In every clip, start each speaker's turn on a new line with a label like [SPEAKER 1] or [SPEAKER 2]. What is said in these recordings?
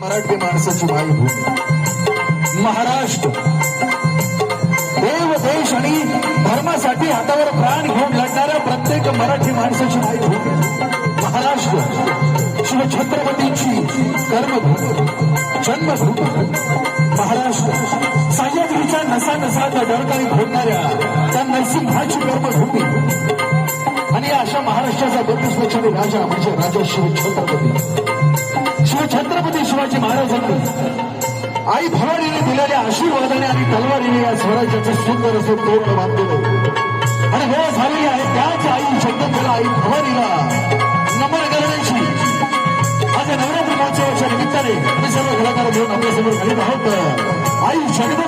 [SPEAKER 1] मराठी माणसाची मायभूमी महाराष्ट्र. देव देश आणि धर्मासाठी हातावर प्राण घेऊन लढणाऱ्या प्रत्येक मराठी माणसाची मायभूमी महाराष्ट्र. शिवछत्रपतींची कर्मभूमी. जन्मभूमी. महाराष्ट्र. सह्याद्रीच्या नसा नसात डरकाळी घोडणाऱ्या त्या नरसिंहाची कर्मभूमी. आणि अशा महाराष्ट्राचा बत्तीस राजा म्हणजे राजा शिवछत्रपती छत्रपती शिवाजी महाराजांनी आई भवानीने दिलेल्या आशीर्वादाने आणि तलवारीने या स्वराज्याचं सुंदर असं तोंड बांधलेलं आणि वेळ झालेली आहे त्याच आई जगदंबेला आई भवानीला. नमन करण्याची. आज नवरात्र महोत्सवाच्या निमित्ताने मी सर्व कलाकार घेऊन आपल्यासमोर घडीत आहोत. आई
[SPEAKER 2] शब्द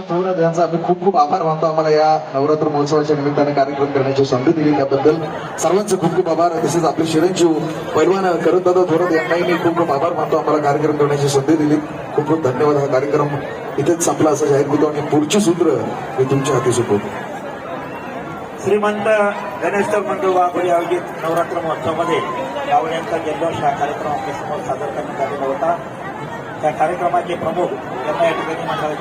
[SPEAKER 1] नाना थोरात यांचा आम्ही खूप खूप आभार मानतो. आम्हाला या नवरात्र महोत्सवाच्या निमित्ताने कार्यक्रम करण्याची संधी दिली त्याबद्दल. सर्वांचे खूप खूप आभार. तसेच आपले चिरंजीव पैलवान करत दादा थोरात यांनाही मी खूप खूप आभार मानतो. आम्हाला कार्यक्रम करण्याची संधी दिली. खूप खूप धन्यवाद. हा कार्यक्रम इथेच संपला असं जाहीर करतो आणि पुढची सूत्र मी तुमच्या हाती सोपवतो
[SPEAKER 3] श्रीमंत गणेश मंडळ वाघोली आयोजित नवरात्र महोत्सवामध्ये गावड्यांचा जल्लोष हा कार्यक्रम आपल्यासमोर सादर करण्यात आलेला होता. त्या कार्यक्रमाचे प्रमुख यांना या ठिकाणी मंडळाचे